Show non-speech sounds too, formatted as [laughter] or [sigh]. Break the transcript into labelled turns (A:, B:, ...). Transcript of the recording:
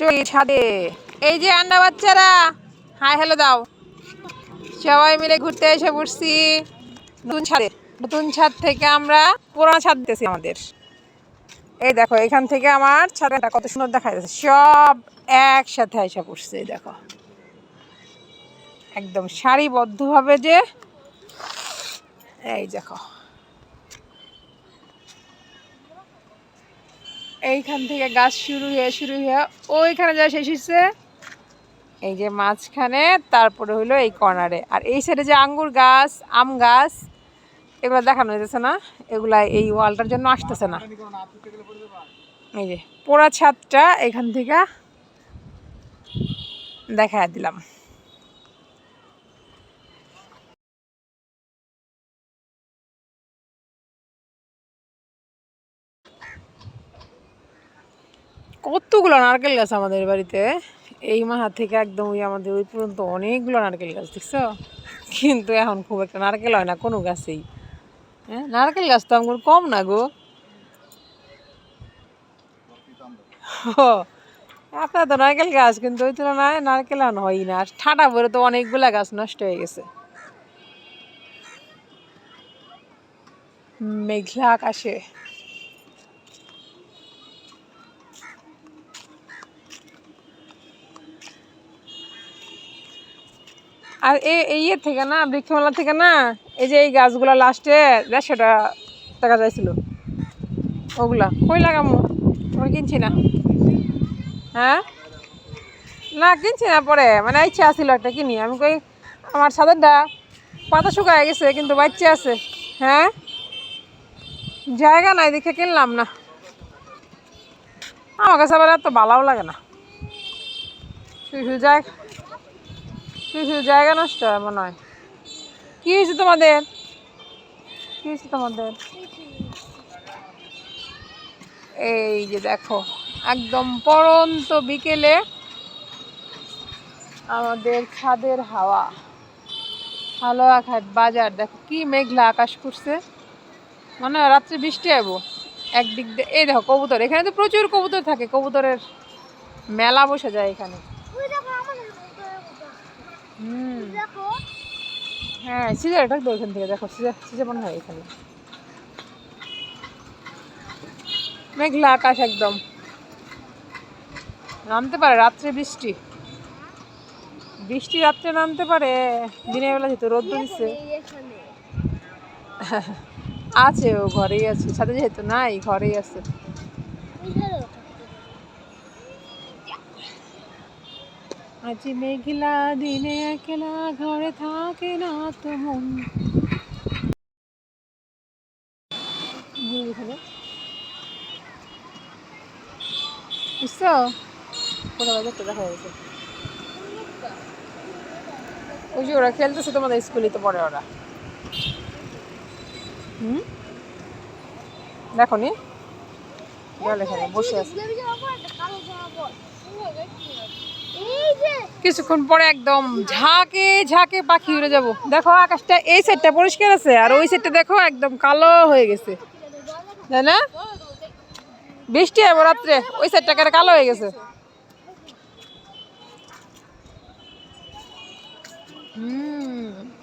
A: চলি ছাদে। এই যে আন্ডা বাচ্চারা, হাই হ্যালো দাও। সবাই মিলে ঘুরতে এসে পড়ছি নতুন ছাদে। নতুন ছাদ থেকে আমরা পুরোনো ছাদ দিতেছি আমাদের। এই দেখো, এখান থেকে আমার ছাদটা কত সুন্দর দেখা যাচ্ছে। সব একসাথে এসে পড়ছে, এই দেখো। একদম সারিবদ্ধভাবে যে এই দেখো। এইখান থেকে গাছ শুরু হয়ে শুরু হয়ে, ওইখানে যা শেষ হচ্ছে এই যে মাঝখানে, তারপরে হইল এই কর্নারে। আর এই সাইডে যে আঙ্গুর গাছ, আম গাছ, এগুলো দেখানো যেতেছে না? এগুলা এই ওয়ালটার জন্য আসতেছে না। এই যে পোড়া ছাদটা এখান থেকে দেখা দিলাম। কতগুলো নারকেল গাছ আমাদের বাড়িতে? এই মাথা থেকে একদম ওই আমাদের ওই পর্যন্ত অনেকগুলো নারকেল গাছ, দেখছ? কিন্তু এখন খুব একটা নারকেল হয় না কোনো গাছেই। হ্যাঁ নারকেল গাছ তো আমার কম না গো। আপনার তো নারকেল গাছ, কিন্তু ওই তুলনায় নারকেল এখন হয় না। আর ঠাডা ভরে তো অনেকগুলা গাছ নষ্ট হয়ে গেছে। মেঘলা আকাশে। আর এই ইয়ে থেকে না, বৃক্ষমেলা থেকে না, এই যে এই গাছগুলো লাস্টে দেড়শোটা টাকা চাইছিল। ওগুলা। কই লাগামো? আমরা কিনছি না। হ্যাঁ? না, কিনছি না পরে। মানে ইচ্ছা আছিল একটা কিনি। আমি কই, আমার ছাদেরটা পাতা শুকায় গেছে, কিন্তু বাচ্চা আছে। হ্যাঁ? জায়গা নাই দেখে কিনলাম না। আমার কাছে আবার এত ভালোও লাগে না। শুধু জায়গা শুধু জায়গা নষ্ট হয় মনে হয়। কি হয়েছে তোমাদের? কি হয়েছে তোমাদের? এই যে দেখো, একদম পরন্ত বিকেলে আমাদের ছাদের হাওয়া। হালুয়াঘাট বাজার, দেখো কি মেঘলা আকাশ করছে। মানে হয় রাত্রে বৃষ্টি আইবো। একদিক দিয়ে, এই দেখো কবুতর, এখানে তো প্রচুর কবুতর থাকে, কবুতরের মেলা বসে যায় এখানে। হুম। হ্যাঁ সিজার এটা তো এখান থেকে দেখো সিজার সিজার মনে হয় এখানে। মেঘলা আকাশ একদম। নামতে পারে রাত্রে বৃষ্টি। বৃষ্টি রাত্রে নামতে পারে দিনের বেলা যেহেতু রোদ দিচ্ছে [laughs] আছে ও ঘরেই আছে। সাথে যেহেতু নাই ঘরেই আছে। আজ মেঘলা দিনে একলা ঘরে থাকে না তো মন। বুঝছ? বাজারটা দেখা ওই যে ওরা খেলতেছে তোমাদের স্কুলে তো পড়ে ওরা। হুম? দেখো নি। জল এখানে বসে আছে। কিছুক্ষণ পরে একদম ঝাঁকে ঝাঁকে পাখি উড়ে যাব। দেখো আকাশটা, এই সাইডটা পরিষ্কার আছে, আর ওই সাইডটা দেখো একদম কালো হয়ে গেছে। তাই না? বৃষ্টি হবে রাত্রে, ওই সাইডটা কালো হয়ে গেছে? হুম।